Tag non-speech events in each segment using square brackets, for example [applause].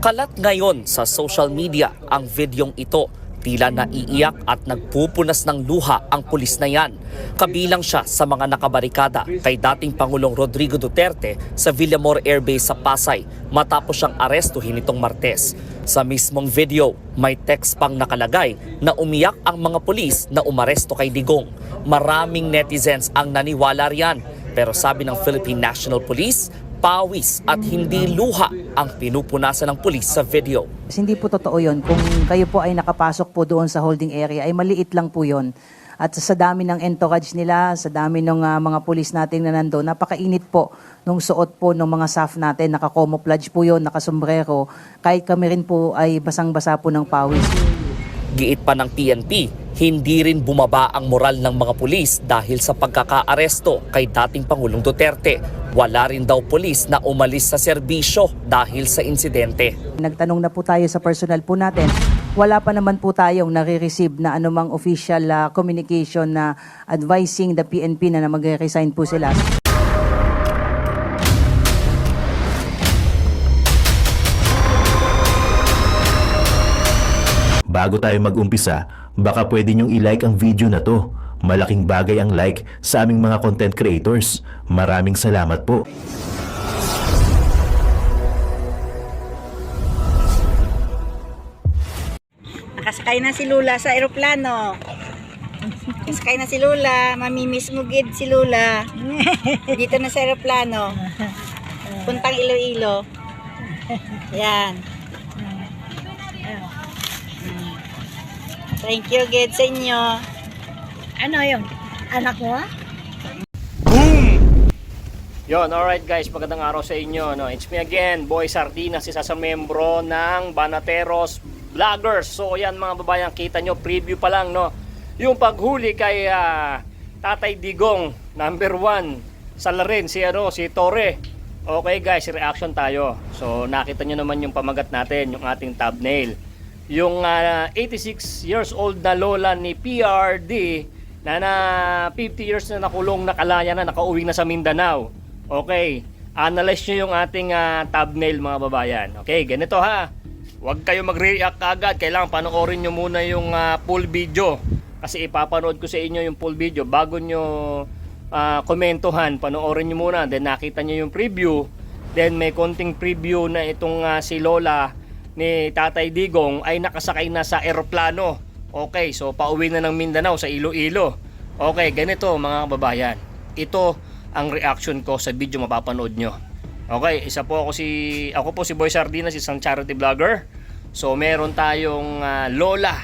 Kalat ngayon sa social media ang videong ito. Tila naiiyak at nagpupunas ng luha ang pulis na yan. Kabilang siya sa mga nakabarikada kay dating Pangulong Rodrigo Duterte sa Villamor Air Base sa Pasay matapos siyang arestuhin nitong Martes. Sa mismong video, may text pang nakalagay na umiyak ang mga pulis na umaresto kay Digong. Maraming netizens ang naniwala riyan. Pero sabi ng Philippine National Police, pawis at hindi luha ang pinupunasan ng pulis sa video. Hindi po totoo yun. Kung kayo po ay nakapasok po doon sa holding area, ay maliit lang po yun. At sa dami ng entourage nila, sa dami ng ah, mga pulis natin na nandoon, napakainit po nung suot po ng mga staff natin. Naka-camouflage po yun, nakasombrero. Kahit kami rin po ay basang-basa po ng pawis. Giit pa ng PNP, hindi rin bumaba ang moral ng mga pulis dahil sa pagkakaaresto kay dating Pangulong Duterte. Wala rin daw pulis na umalis sa serbisyo dahil sa insidente. Nagtanong na po tayo sa personal po natin. Wala pa naman po tayong nare-receive na anumang official ah, communication na advising the PNP na, na mag-resign po sila. Bago tayo mag-umpisa, baka pwede nyong i-like ang video na to. Malaking bagay ang like sa aming mga content creators. Maraming salamat po. Nakasakay na si Lula sa eroplano. Nakasakay na si Lula. Mamimiss mo gid si Lula. Dito na sa eroplano. Puntang Iloilo. Yan. Thank you gid sa inyo. Ano yung anak mo? Yon, alright guys, magandang araw sa inyo. No? It's me again, Boy Sardinas, isa sa membro ng Banateros Vloggers. So yan mga babayan, kita nyo, preview pa lang. No? Yung paghuli kay ah, Tatay Digong, number one, sa Larin, si, ano, si Torre. Okay guys, reaction tayo. So nakita nyo naman yung pamagat natin, yung ating thumbnail. Yung ah, 86 years old na lola ni PRD na na 50 years na nakulong nakalaya na nakauwi na sa Mindanao. Okay, analyze nyo yung ating ah, thumbnail mga babayan. Okay, ganito ha. Huwag kayo mag-react agad. Kailangan panoorin nyo muna yung ah, full video. Kasi ipapanood ko sa inyo yung full video bago nyo ah, komentuhan. Panoorin nyo muna. Then nakita nyo yung preview. Then may konting preview na itong ah, si Lola ni Tatay Digong ay nakasakay na sa eroplano. Okay, so pauwi na ng Mindanao sa Iloilo. Okay, ganito mga kababayan. Ito ang reaction ko sa video mapapanood nyo. Okay, isa po ako si ako po si Boy Sardinas, isang charity vlogger. So meron tayong ah, lola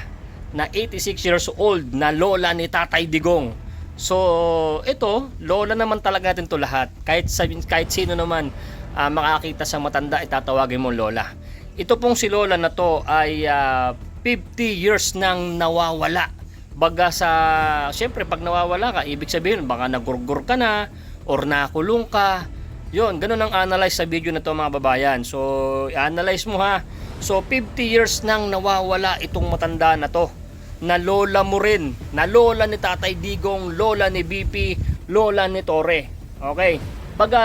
na 86 years old na lola ni Tatay Digong. So ito, lola naman talaga natin to lahat. Kahit kahit sino naman ah, makakita sa matanda, itatawagin mo lola. Ito pong si lola na to ay ah, 50 years nang nawawala. Baga sa, siyempre pag nawawala ka, ibig sabihin baka nagurgur ka na or nakulong ka. Yun, ganun ang analyze sa video na to mga babayan. So, analyze mo ha. So, 50 years nang nawawala itong matanda na to. Na lola mo rin. Na lola ni Tatay Digong, lola ni BP, lola ni Torre. Okay. Baga,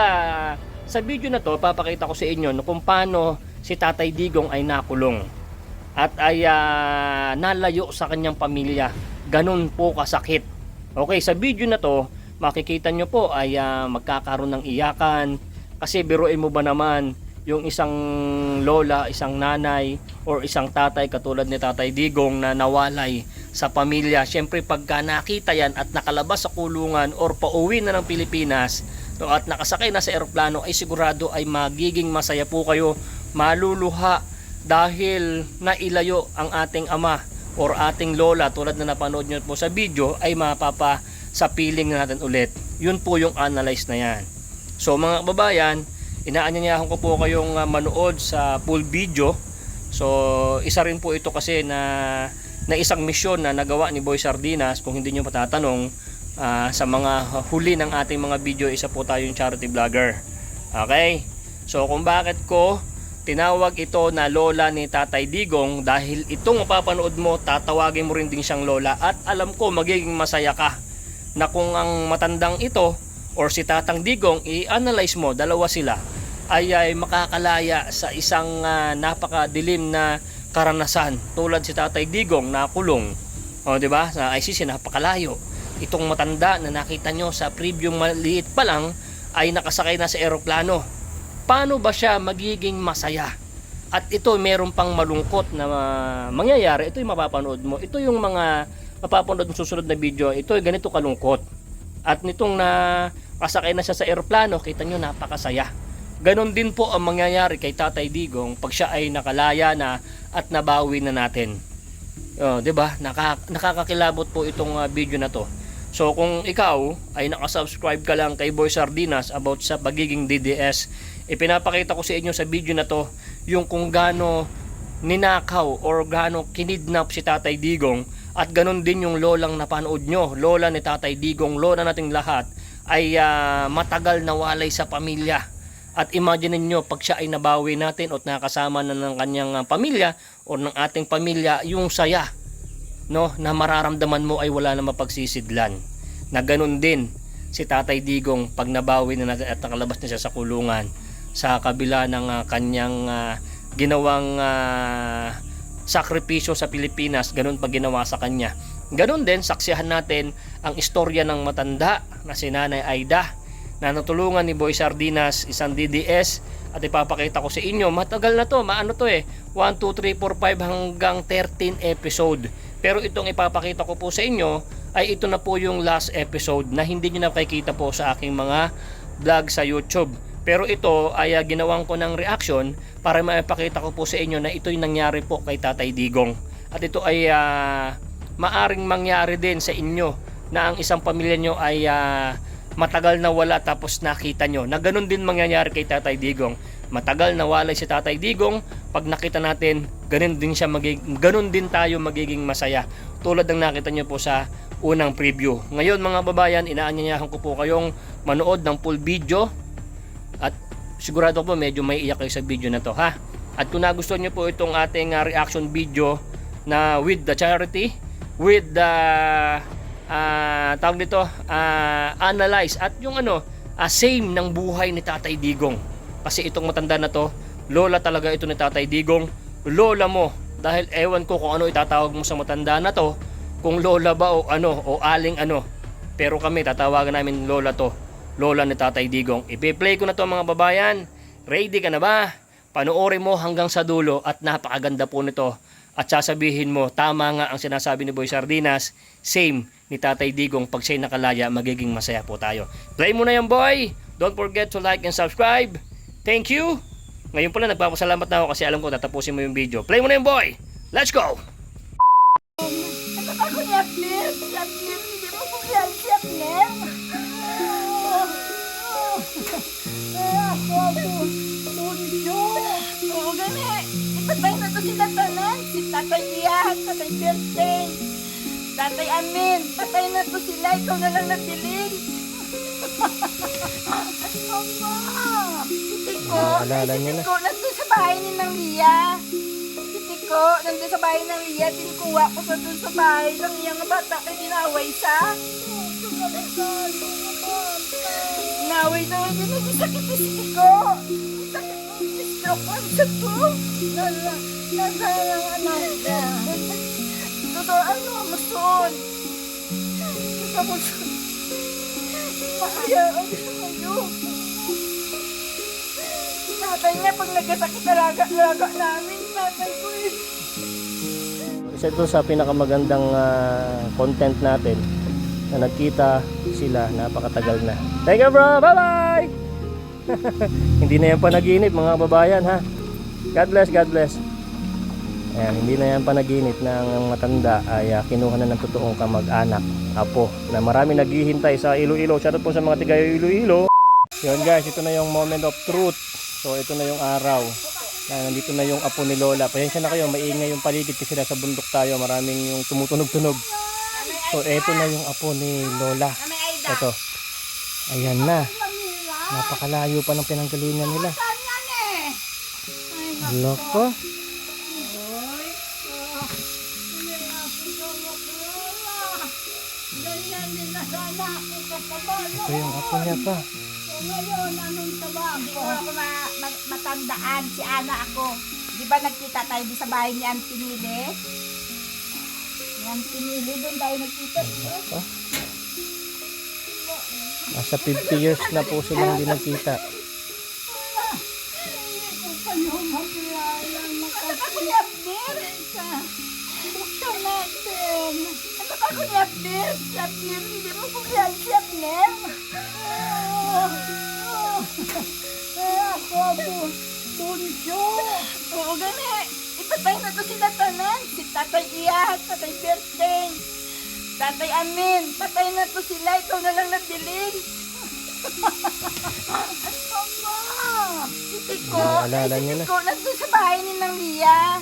sa video na to, papakita ko sa inyo no, kung paano si Tatay Digong ay nakulong at ay ah, nalayo sa kanyang pamilya. Ganun po kasakit. Okay, sa video na to, makikita nyo po ay ah, magkakaroon ng iyakan. Kasi biruin mo ba naman, yung isang lola, isang nanay, or isang tatay katulad ni Tatay Digong na nawalay sa pamilya. Siyempre pagka nakita yan at nakalabas sa kulungan or pauwi na ng Pilipinas no, at nakasakay na sa eroplano ay sigurado ay magiging masaya po kayo, maluluha dahil nailayo ang ating ama or ating lola tulad na napanood nyo po sa video ay mapapa sa piling na natin ulit. Yun po yung analyze na yan. So mga kababayan, inaanyayahan ko po kayong ah, manood sa full video. So isa rin po ito kasi na na isang misyon na nagawa ni Boy Sardinas kung hindi nyo matatanong ah, sa mga huli ng ating mga video isa po tayong charity vlogger. Okay? So kung bakit ko tinawag ito na lola ni Tatay Digong dahil itong mapapanood mo tatawagin mo rin din siyang lola at alam ko magiging masaya ka na kung ang matandang ito or si Tatang Digong i-analyze mo dalawa sila ay, ay makakalaya sa isang ah, napakadilim na karanasan tulad si Tatay Digong na kulong. O, di ba? Sa ICC napakalayo. Itong matanda na nakita nyo sa preview maliit pa lang ay nakasakay na sa eroplano. Paano ba siya magiging masaya? At ito meron pang malungkot na ah, mangyayari. Ito yung mapapanood mo. Ito yung mga mapapanood mo susunod na video. Ito ay ganito kalungkot. At nitong na kasakay na siya sa eroplano, kita nyo napakasaya. Ganon din po ang mangyayari kay Tatay Digong pag siya ay nakalaya na at nabawi na natin. Oh, 'di ba? Naka, nakakakilabot po itong ah, video na to. So kung ikaw ay nakasubscribe ka lang kay Boy Sardinas about sa pagiging DDS, ipinapakita ko sa inyo sa video na to yung kung gaano ninakaw or gaano kinidnap si Tatay Digong. At ganon din yung lolang napanood nyo, lola ni Tatay Digong, lola nating lahat ay ah, matagal nawalay sa pamilya. At imagine niyo pag siya ay nabawi natin at nakasama na ng kanyang ah, pamilya o ng ating pamilya, yung saya no na mararamdaman mo ay wala na mapagsisidlan. Na ganun din si Tatay Digong pag nabawi na at nakalabas na siya sa kulungan sa kabila ng ah, kanyang ah, ginawang ah, sakripisyo sa Pilipinas, ganun pag ginawa sa kanya. Ganun din, saksihan natin ang istorya ng matanda na si Nanay Aida na natulungan ni Boy Sardinas, isang DDS at ipapakita ko sa inyo, matagal na to, maano to eh, 1, 2, 3, 4, 5 hanggang 13 episode. Pero itong ipapakita ko po sa inyo ay ito na po yung last episode na hindi nyo nakikita po sa aking mga vlog sa YouTube. Pero ito ay ah, ginawan ko ng reaction para maipakita ko po sa inyo na ito yung nangyari po kay Tatay Digong. At ito ay ah, maaring mangyari din sa inyo na ang isang pamilya nyo ay ah, matagal na wala tapos nakita nyo na ganun din mangyayari kay Tatay Digong matagal na walay si Tatay Digong. Pag nakita natin ganun din siya magiging ganun din tayo magiging masaya. Tulad ng nakita nyo po sa unang preview. Ngayon mga babayan inaanyayahan ko po kayong manood ng full video. At sigurado po medyo may iyak kayo sa video na to ha? At kung nagustuhan nyo po itong ating ah, reaction video na with the charity with the ah tawag dito ah, analyze at yung ano ah, same ng buhay ni Tatay Digong kasi itong matanda na to lola talaga ito ni Tatay Digong. Lola mo dahil ewan ko kung ano itatawag mo sa matanda na to kung lola ba o ano o aling ano. Pero kami tatawagan namin lola to lola ni Tatay Digong. Ipi-play ko na to mga babayan. Ready ka na ba? Panoorin mo hanggang sa dulo at napakaganda po nito. At sasabihin mo, tama nga ang sinasabi ni Boy Sardinas, same ni Tatay Digong, pag siya'y nakalaya, magiging masaya po tayo. Play mo na yan, boy! Don't forget to like and subscribe. Thank you! Ngayon pala, nagpapasalamat na ako kasi alam ko tatapusin mo yung video. Play mo na yan, boy! Let's go! Tatay Amin. Patay na to sila. Ikaw na lang natiling. Mama! Si Tiko, Naalala niya na. Tiko, nandun sa bahay ni Nang Lia. Si Tiko, nandun sa bahay ng Lia, tinikuha ko sa dun sa bahay ng iyang bata kay dinaway sa. Naway daw hindi nagsisakit si Tiko. Sakit mo, stroke lang sa to. Nasa, lang anak niya. Totoo, ano, masun. Nasa masun. Makaya, ang kayo. Tatay niya, pag nagkasakit, alaga-alaga namin. Tatay ko eh. Isa ito sa pinakamagandang ah, content natin na nagkita sila napakatagal na. Thank you bro! Bye-bye! [laughs] hindi na yan panaginip mga babayan ha. God bless, God bless. Ayan, hindi na yan panaginip na ang matanda ay ah, kinuha na ng totoong kamag-anak, apo, na marami naghihintay sa Iloilo. Shoutout po sa mga tiga Iloilo. Yun guys, ito na yung moment of truth. So ito na yung araw. Na nandito na yung apo ni Lola. Pasensya na kayo, maingay yung paligid kasi nasa bundok tayo. Maraming yung tumutunog-tunog. So ito na yung apo ni Lola. Ito. Ayan na. Napakalayo pa ng pinanggalingan nila. Loko. Ano niya pa. Ngayon, anong trabaho? Ako ma matandaan. Si Ana ako. Di ba nagkita tayo di sa bahay ni Auntie Mili? Ni Auntie Mili, doon tayo nagkita. Nasa 50 years na po silang hindi nagkita. Si Tatay Iya, Tatay Amin, patay na to sila. Ikaw na lang nagdiling. [laughs] Mama! Si Tiko, Naalala ay, si niya na. Tiko, nandun sa bahay ni Nang Lia.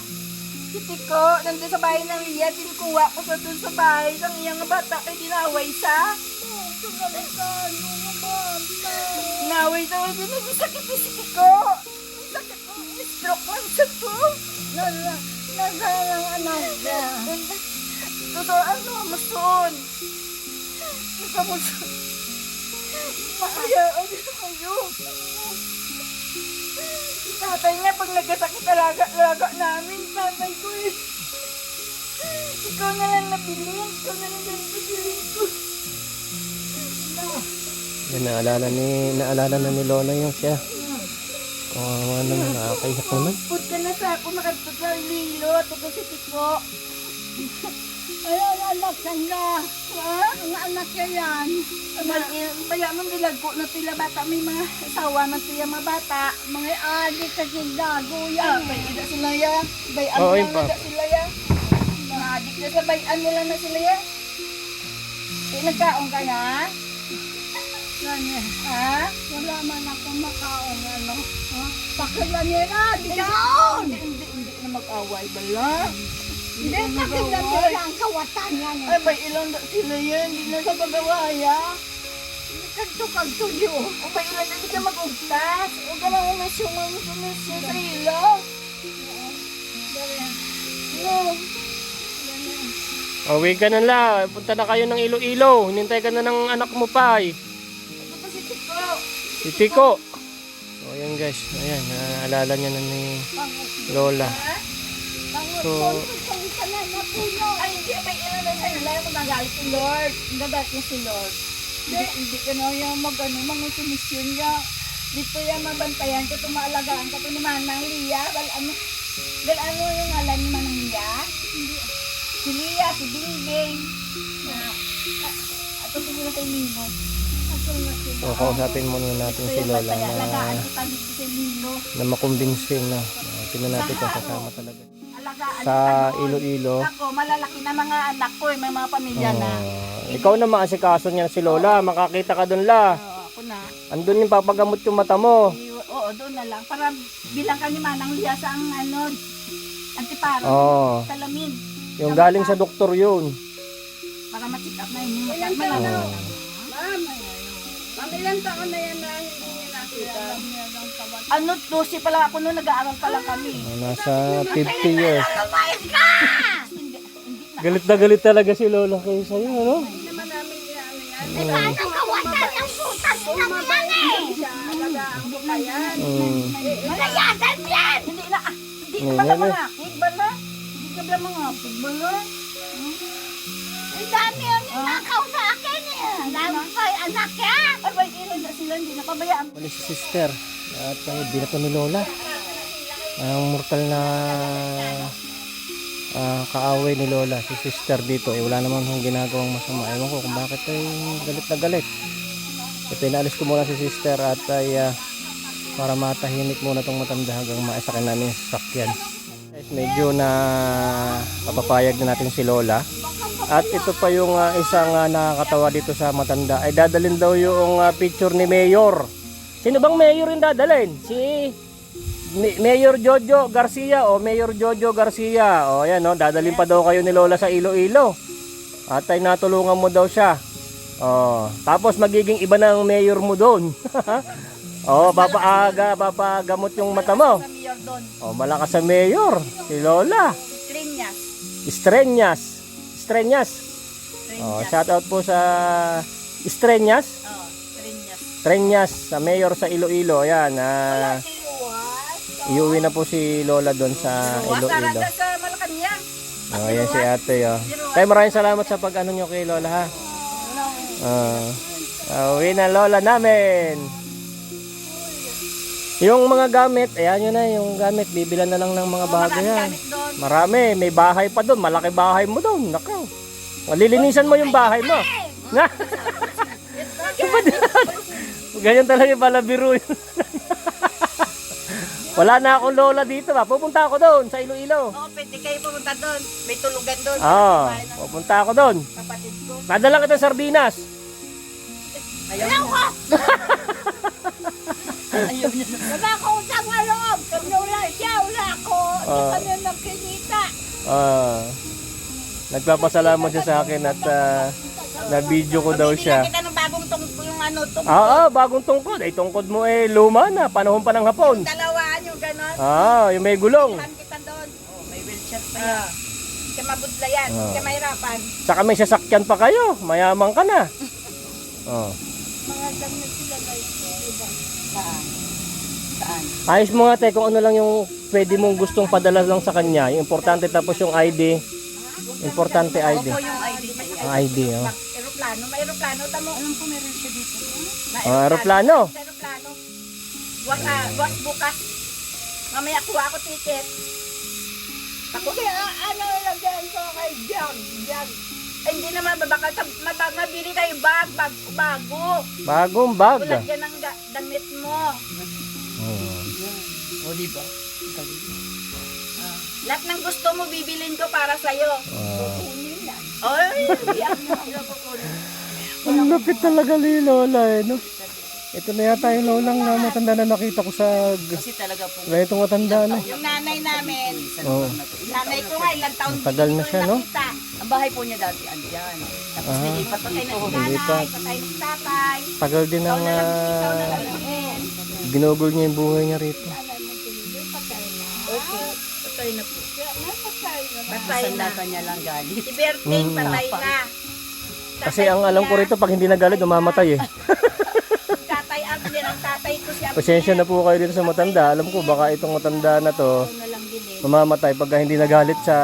Si Tiko, nandun sa bahay ng Lia, tinkuha ko sa dun sa bahay ng iyang bata kay dinaway sa. Naway sa wala din, sakit ni si Tiko. Sakit ko, stroke lang siya to. Nasa, nasa lang anak niya. Totoo, ano, mason. Nasa mason. Kaya, ano kayo? Tatay nga, pag nagkasakit alaga-alaga namin, tatay ko eh. Ikaw na lang nabilin, ikaw na lang nabilin ko. Yan, naalala ni, naalala na ni Lola yung siya. Oh, ano naman, nakakaiyak naman. Put ka na sa ako, nakatut sa lilo, at ito si Tiko. [laughs] Ayun, anak ka na. Ha? Ang anak ka yan. Baya man dilag ko na tila bata, may mga asawa na tila mga bata. Mga adik kasi dago yan. Ah, bay ida sila ya. Bayan lang pa. ida sila ya. Mga adik na sa bayan mo lang na sila ya. Eh, nagkaon ka na? Ganyan. Ha? Wala man ako makaon ano. Ha? Pakila nila, di kaon! Hindi, hindi, hindi na mag-away bala. Hindi, pakila nila ang kawatan yan. Ay, may ilang sila yan, hindi na sa pag-awaya. Kagto-kagto yun. O may ilang hindi ka mag-ugtas. O ka lang umisyo mo umisyo sa ilo. No. Uwi ka na la, punta na kayo ng Iloilo. Hinintay ka na ng anak mo pa eh. Si Tiko. So, ayan guys. Ayan, naalala niya na ni Lola. So, Ay, hindi. May ilan na sa'yo. Wala yung magagalit si Lord. Magagalit niya si Lord. Hindi, hindi ka na yung mag, ano, mga sumisyon niya. Dito yan mabantayan ko, tumaalagaan ka to ni Manang Lia. Ano, ano yung alam ni Manang Lia? Hindi. Si Lia, si Bingbing. Na, ah, kay Lino. Ato na si so kausapin muna natin si Lola na, na makumbinsin na. Uh, tingnan natin kung kasama talaga. Sa. Iloilo. Ako, malalaki na mga anak ko, eh, may mga pamilya na. Ah, ikaw na maasikaso niya si Lola. Makakita ka doon la. Oo, ako na. Andun yung papagamot yung mata mo. Oo, doon na lang. Para bilang ka ni Manang Lia sa ang ano, antiparo, Oo. salamin. Yung galing sa doktor yun. Para ma-check up na yun. Ilan na? Ma'am, Ma'am, ilan taon na yan na hindi niya nakita? Ano, 12 pala ako noon, nag-aaral pa lang kami. Ah, Nasa 50 years. Lumayas ka! Hindi, hindi na. Galit na galit talaga si Lola kayo sa'yo, ano? Hindi naman namin inaano yan. Eh, paano kawasan ng putas ng yan eh? Alagaan ko pa yan. Mm. Malayasan yan! Hindi na, ah, hindi Mm, ba ka eh. mga akig ba na? Hindi ka ba mga akig ba na? Ang dami ang sa eh. Ang dami pa yung anak yan. Ay, bay, ilan na sila, hindi napabayaan. Mali si sister. At uh, binato ni Lola. Ang mortal na ah, kaaway ni Lola, si sister dito. Eh, wala naman kung ginagawang masama. Ewan ko kung bakit ay galit na galit. E, pinaalis ko muna si sister at ay ah, para matahimik muna tong matanda hanggang maisakin namin yung sasakyan. Guys, medyo na papapayag na natin si Lola. At ito pa yung ah, isang ah, nakakatawa dito sa matanda. Ay dadalhin daw yung ah, picture ni Mayor. Sino bang Mayor yung dadalhin? Si Mayor Jojo Garcia o Mayor Jojo Garcia. O yan no, dadalhin pa daw kayo ni Lola sa Iloilo. At ay natulungan mo daw siya. Oh, tapos magiging iba ng mayor mo doon. [laughs] oh, papaaga, papagamot yung mata mo. Oh, malakas sa mayor, si Lola. Trinyas. Estreñas. Estreñas. Oh, shout out po sa Estreñas. Oh, Trinyas. Estreñas sa mayor sa Iloilo. Ayan. ah. Iuwi na po si Lola doon sa Iloilo. sa Malacanang. Oh, ayan si ate, oh. Tay, maraming salamat sa pag-ano nyo kay Lola, ha? Ah, uh, uwi na Lola namin. Yung mga gamit, ayan yun na, yung gamit, bibilan na lang ng mga bagay yan. Marami, may bahay pa doon, malaki bahay mo doon, nakaw. Malilinisan mo yung bahay mo. Na? [laughs] Ganyan talaga pala biro yun. [laughs] Wala na akong lola dito ba? Pupunta ako doon sa Iloilo. Oo, pwede kayo pumunta doon. May tulugan doon. Oo, pupunta ako doon. Kapatid ko. Nadala kita sa sardinas. Ayaw ko! Wala ko utang nga loob. Wala siya, wala ako. Hindi Ah. kami nagkinita. Ah, nagpapasalamat siya sa akin at ah, na-video ko daw siya. Kita ng bagong tong yung ano, tong Ah, ah, bagong tungkod. Ay, tungkod mo eh, luma na. Panahon pa ng hapon. dalawaan yung ganon. Ah, yung may gulong. Saan kita doon? Oh, may wheelchair pa yan. Kaya mabudla yan. Ah. Kaya mahirapan. Saka may sasakyan pa kayo. Mayaman ka na. Oh. [laughs] Mga damit sila guys. Saan? Ayos mo nga te kung ano lang yung pwede mong gustong padala lang sa kanya. Yung importante tapos yung ID. Importante ID. Opo yung ID. Ang ID, oh. Aeroplano. May aeroplano. Tamo. Alam ko meron siya dito. May Ah, aeroplano. Aeroplano. Bukas, ah, bukas bukas. Mamaya kuha ako ticket. Ako kaya ano lagyan ko kay Jog. Jog. Ay, hindi naman baka mabag mabili tayo bag, bag bago. Bagong bag. Ulagyan ng ga- damit mo. Oh. O, di ba? Lahat ng gusto mo bibilin ko para sa'yo. Ah. Ay, biyak mo ang [laughs] kukunin. Ang lupit talaga ni Lola eh, no? Ito na yata yung lolang na matanda na nakita ko sa... Kasi talaga po. Ganitong matanda na. Yung nanay namin, Oh. nanay ko nga ilang taon Tagal na siya, no? nakita. Ang bahay po niya dati andyan. Tapos Ah. nilipat Patay na dito. si nanay, Lipat. patay na si tatay. Tagal din ang Ikaw na ah, lang ginugol niya yung buhay niya rito. Opo, patay na po. Patay Sa na. lata niya lang galing. Si Berting, Mm. patay na. Kasi ang alam ko rito, pag hindi nagalit, umamatay eh. [laughs] Tatay at din ang tatay ko siya. Pasensya na po kayo dito sa matanda. Alam ko, baka itong matanda na to, na lang din eh. mamamatay pagka hindi nagalit sa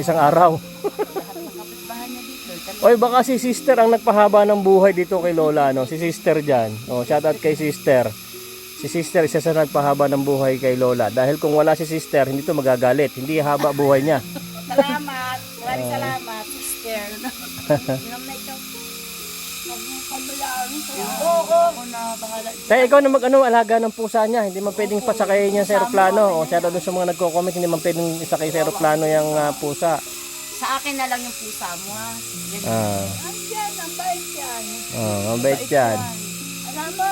isang araw. Niya dito. Oy, baka si sister ang nagpahaba ng buhay dito kay Lola, no? Si sister dyan. Oh, shout out kay sister. Si sister, isa sa nagpahaba ng buhay kay Lola. Dahil kung wala si sister, hindi to magagalit. Hindi haba buhay niya. Salamat. Maraming Ah. salamat, sister. Inom na bahala. Kaya ikaw na mag-ano, alaga ng pusa niya. Hindi man pwedeng pasakayin niya sa aeroplano. O out dun sa mga nagko-comment, hindi man pwedeng isakay sa aeroplano yung ah, pusa. Sa akin na lang yung pusa mo ha. Yan. Ah, ang bait yan. oh, mabait yan. Alam mo,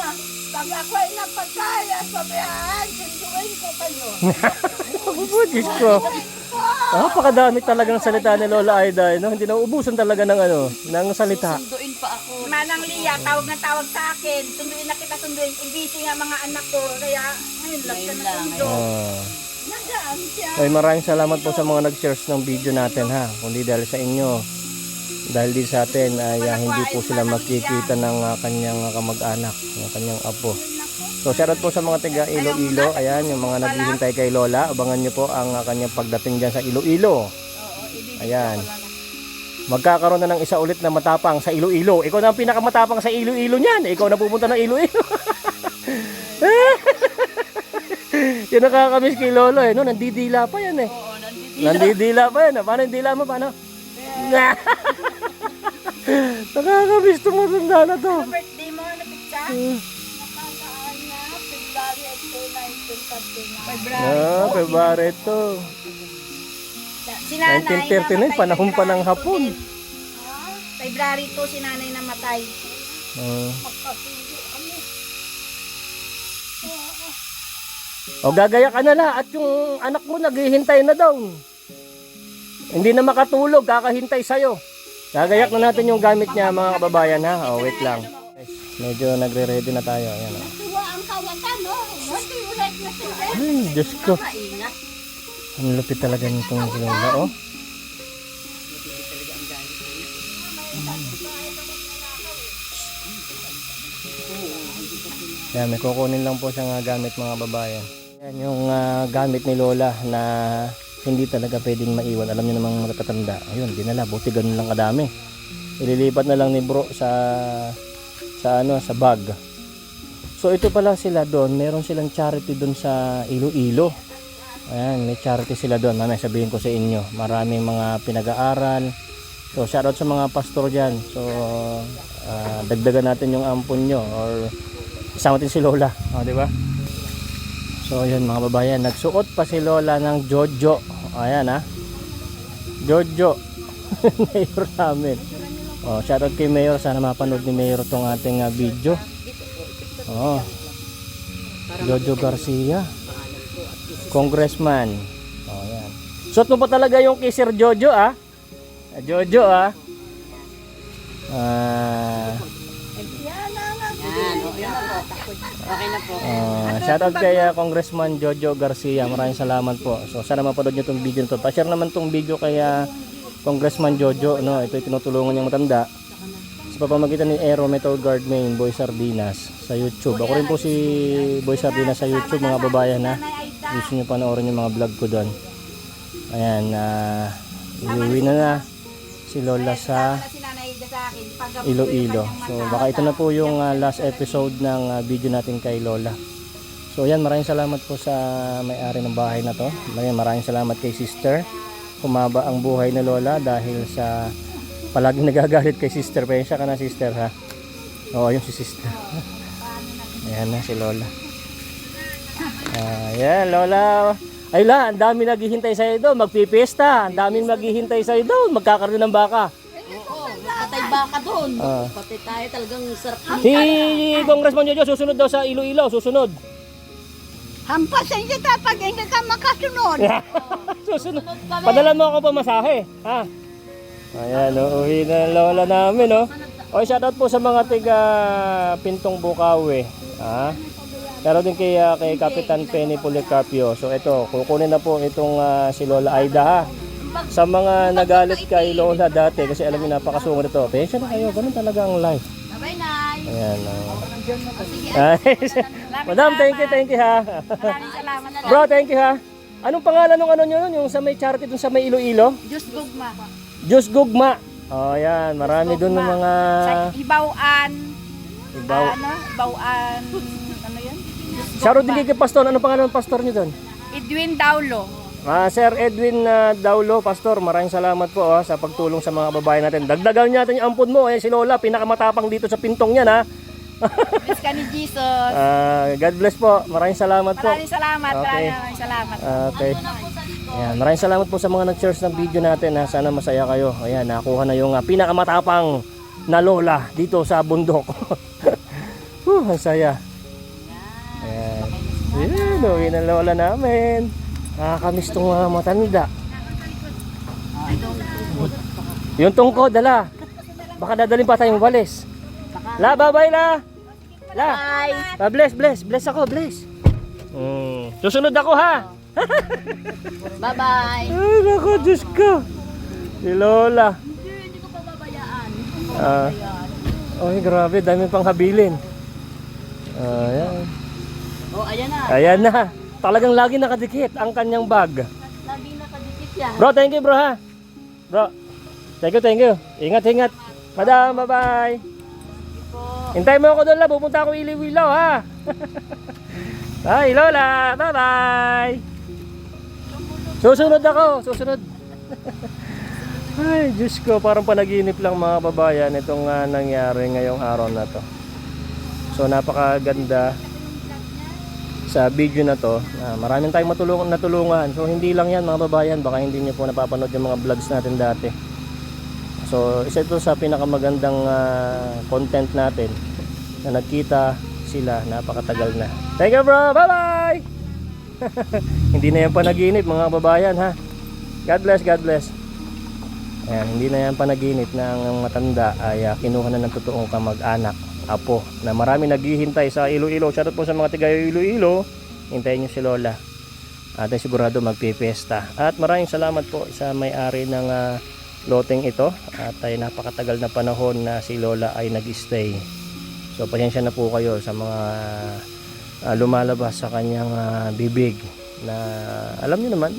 pag ako ay napagkaya sa biyahan, sunduin ko kayo. [laughs] Oh, Diyos ko. Napakadami talagang salita ni Lola Aida. No? Hindi na ubusan talaga ng ano, ng salita. Sunduin pa ako. Manang Lia, tawag na tawag sa akin. Sunduin na kita, sunduin. Ibisi nga mga anak ko. Kaya, ngayon lang siya Ngayon lang, nasundo. Ah. Nagaan siya. Ay, maraming salamat po sa mga nag-shares ng video natin ha. Kundi dahil sa inyo. Dahil din sa atin ay ah, hindi po sila makikita ng ah, kanyang ah, kamag-anak, ng kanyang apo. So shoutout po sa mga taga Iloilo. Ayan, yung mga naghihintay kay Lola. Abangan nyo po ang ah, kanyang pagdating dyan sa Iloilo. Ayan. Magkakaroon na ng isa ulit na matapang sa Iloilo. Ikaw na ang pinakamatapang sa Iloilo niyan. Ikaw na pupunta ng Iloilo. [laughs] Yung nakakamiss kay Lolo eh. No, nandidila pa yan eh. Oo, nandito. Nandidila pa yan. Paano yung dila mo? Paano? [laughs] Nakakamiss itong matanda na to. Birthday mo, napit siya? Nakasaan niya, February 8, 1939. Ah, February. Si nanay, 1939, namatay panahon pa ng February hapon. 2 din. Ah, February 2, si nanay namatay. Ah. O gagaya ka na la at yung anak mo naghihintay na daw. Hindi na makatulog, kakahintay sa'yo. Gagayak na natin yung gamit niya mga kababayan ha. O wait lang. Medyo nagre-ready na tayo. Ayan, o. Tuwa ang kawatan, no? Hindi ulit na sila. Ay, Diyos ko. Ang lupit talaga nitong Lola, oh. Yan, may kukunin lang po siyang gamit mga babayan. Yan yung ah, gamit ni Lola na hindi talaga pwedeng maiwan. Alam niyo namang matatanda. Ayun, dinala. Buti ganun lang kadami. Ililipat na lang ni bro sa sa ano sa bag. So ito pala sila doon. Meron silang charity doon sa Iloilo. Ayan, may charity sila doon. Mamaya sabihin ko sa inyo. Maraming mga pinag-aaral. So shoutout sa mga pastor dyan. So ah, dagdagan natin yung ampon nyo or isama natin si Lola. O, di ba? So yun mga babayan, nagsuot pa si Lola ng Jojo. Ayan ha. Jojo. [laughs] Mayor namin. Oh, shoutout kay Mayor. Sana mapanood ni Mayor tong ating ah, video. Oh. Jojo Garcia. Congressman. Oh, yan. Suot mo pa talaga yung kay Jojo ah. Ah, Jojo ah. Ah, Yan, okay na po. Okay na po. Uh, shoutout kay uh, Congressman Jojo Garcia. Maraming salamat po. So sana mapanood niyo tong video nito. Pa-share naman tong video kay uh, Congressman Jojo, no. Ito tinutulungan niyang matanda. Sa pamamagitan ni Aero Metal Guard Main Boy Sardinas sa YouTube. Ako rin po si Boy Sardinas sa YouTube mga babayan na. Gusto niyo panoorin yung mga vlog ko doon. Ayan, uh, iuwi na na si Lola sa Iloilo. So baka ito na po yung uh, last episode ng uh, video natin kay Lola. So yan, maraming salamat po sa may-ari ng bahay na to. Maraming maraming salamat kay sister. Kumaba ang buhay ni Lola dahil sa palaging [laughs] nagagalit kay sister. Pasensya ka na sister ha. Oo, yung si sister. Ayan na si Lola. Ayan, Lola. Ay la, ang dami naghihintay sa'yo doon. Magpipesta. Ang daming maghihintay sa'yo doon. Magkakaroon ng baka. Oo, patay baka doon. Ah. Patay tayo talagang sarap. Si Congressman Jojo susunod daw sa Iloilo, susunod. Hampasan kita pag hindi ka makasunod. [laughs] susunod. Padala mo ako pa masahe, ha? Ayan, uuwi na ang lola namin, no? O, shoutout po sa mga tiga Pintong Bukawi, ha? Pero din kay, ah, kay Kapitan Penny Policarpio. So, ito, kukunin na po itong ah, si Lola Aida, ha? Sa mga nagalit kay Lola dati, kasi alam niyo napakasungod ito. Pensya na kayo, ganun talaga ang life. Bye-bye, Nay. Ayan, [laughs] Ay, Madam, thank you, thank you ha. Salamat na Bro, thank you ha. Anong pangalan ng ano nyo nun? Yung sa may charity dun sa may Iloilo? Diyos gugma. Diyos Gugma. Oh, yan. Marami dun ng mga Hibawaan, ibaw. ano, hibawaan, ano yan? Shoutout din kay Pastor. Anong pangalan ng pastor nyo dun? Edwin Daulo. Ah, Sir Edwin uh, Daulo, Pastor, maraming salamat po ah, sa pagtulong sa mga babae natin. Dagdagan natin yung ampun mo. Eh, si Lola, pinakamatapang dito sa pintong yan ha. [laughs] Bless ka ni Jesus. Ah, God bless po. Maraming salamat po. Maraming salamat, Okay. maraming salamat. Okay. Ayan, maraming salamat po sa mga nag-share ng video natin. Ha. Sana masaya kayo. Ayan, nakuha na yung uh, pinakamatapang na lola dito sa bundok. [laughs] Whew, ang saya. Ayan. Ayan, uwi ng lola namin. Nakakamiss tong mga matanda. Yung tungkod, dala. Baka dadalhin pa tayong walis. La, bye-bye la. La. Bye. bless, bless. Bless ako, bless. Mm. Susunod ako ha. [laughs] Bye-bye. Ay, naku, Diyos ko. Si Lola. Hindi ko pa babayaan. Ah. Ay, grabe, dami pang habilin. Ayan. Oh, ayan na. Ayan na. Talagang lagi nakadikit ang kanyang bag. Lagi nakadikit yan. Bro, thank you bro ha. Bro, thank you, thank you. Ingat, ingat. Madam, bye-bye. Hintay mo ako doon la, pupunta ako iliwilaw ha. [laughs] Bye, Lola. Bye-bye. Susunod ako, susunod. [laughs] Ay, Diyos ko, parang panaginip lang mga babayan itong ah, nangyari ngayong araw na to. So, napakaganda sa video na to. Ah, maraming tayong matulungan, natulungan. So, hindi lang yan mga babayan. Baka hindi nyo po napapanood yung mga vlogs natin dati. So, isa ito sa pinakamagandang ah, content natin na nagkita sila napakatagal na. Thank you bro! Bye-bye! [laughs] hindi na yan panaginip mga babayan ha. God bless, God bless. Ayan, hindi na yan panaginip na ang matanda ay ah, kinuha na ng totoong kamag-anak, apo, na marami naghihintay sa Iloilo. Shoutout po sa mga tiga Iloilo. Hintayin nyo si Lola. At ay sigurado magpipesta. At maraming salamat po sa may-ari ng ah, loteng ito. At ay napakatagal na panahon na si Lola ay nag-stay. So pasensya na po kayo sa mga ah, lumalabas sa kanyang ah, bibig na alam niyo naman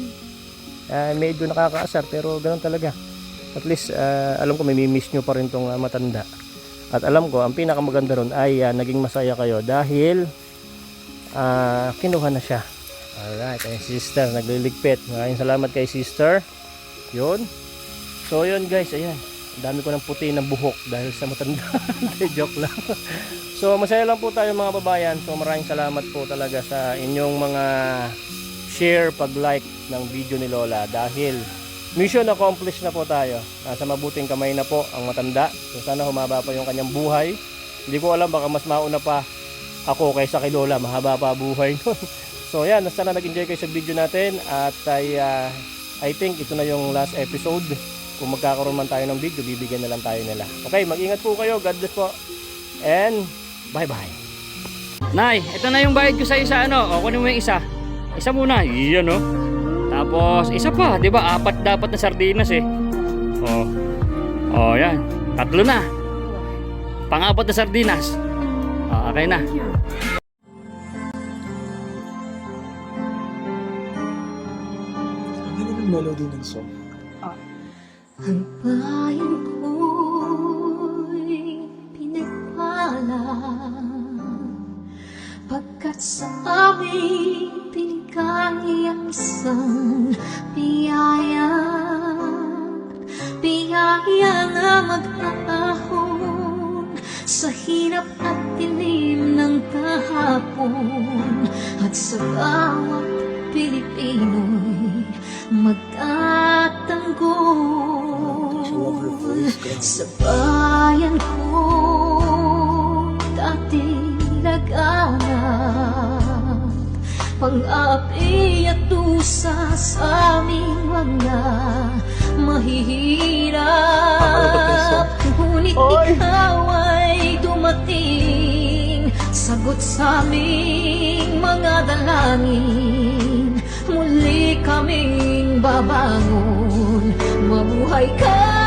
ah, medyo nakakaasar pero ganun talaga at least ah, alam ko may miss nyo pa rin tong ah, matanda at alam ko ang pinakamaganda ron ay ah, naging masaya kayo dahil ah, kinuha na siya. Alright ay sister nagliligpit. Maraming salamat kay sister. Yun. So yun guys ayan. Dami ko ng puti ng buhok dahil sa matanda. [laughs] Joke lang. So masaya lang po tayo mga babayan so maraming salamat po talaga sa inyong mga share pag like ng video ni Lola dahil mission accomplished na po tayo. Nasa mabuting kamay na po ang matanda. So sana humaba pa yung kanyang buhay. Hindi ko alam baka mas mauna pa ako kaysa kay Lola. Mahaba pa buhay nun. [laughs] So yan. Sana nag-enjoy kayo sa video natin. At ay ah, I think ito na yung last episode. Kung magkakaroon man tayo ng video bibigyan na lang tayo nila. Okay mag-ingat po kayo. God bless po. And bye bye Nay, ito na yung bayad ko sa isa ano. O, kunin mo yung isa. Isa muna. Iyan oh. Tapos isa pa, 'di ba? Apat dapat na sardinas eh. Oh. Oh, yan. Tatlo na. Pangapat na sardinas. Oh, okay na. Ang bayan ko'y pinagpala Pagkat sa amin pinigay ang isang biyaya. Biyaya na mag-aahon Sa hirap at dilim ng kahapon. At sa bawat Pilipino'y magtatanggol. Sa bayan pang-api at dusa sa aming mga mahihirap. Ngunit ikaw ay dumating sagot sa aming mga dalangin. Muli kaming babangon. Mabuhay ka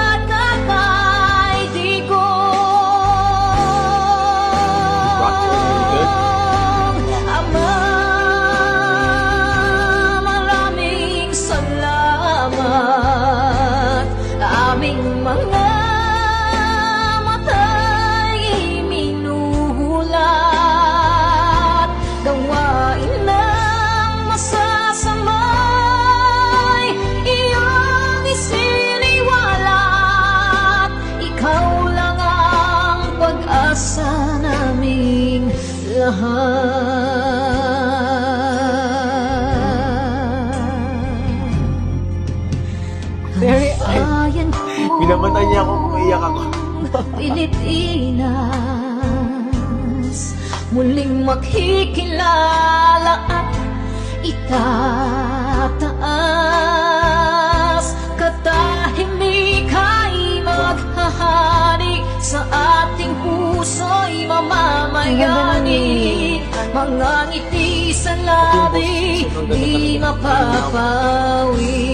Pinamatay niya ako kung iyak ako. Pilipinas Muling makikilala at itataas. Katahimikay maghahari Sa ating puso'y mamamayani Mga ngiti sa labi Di mapapawi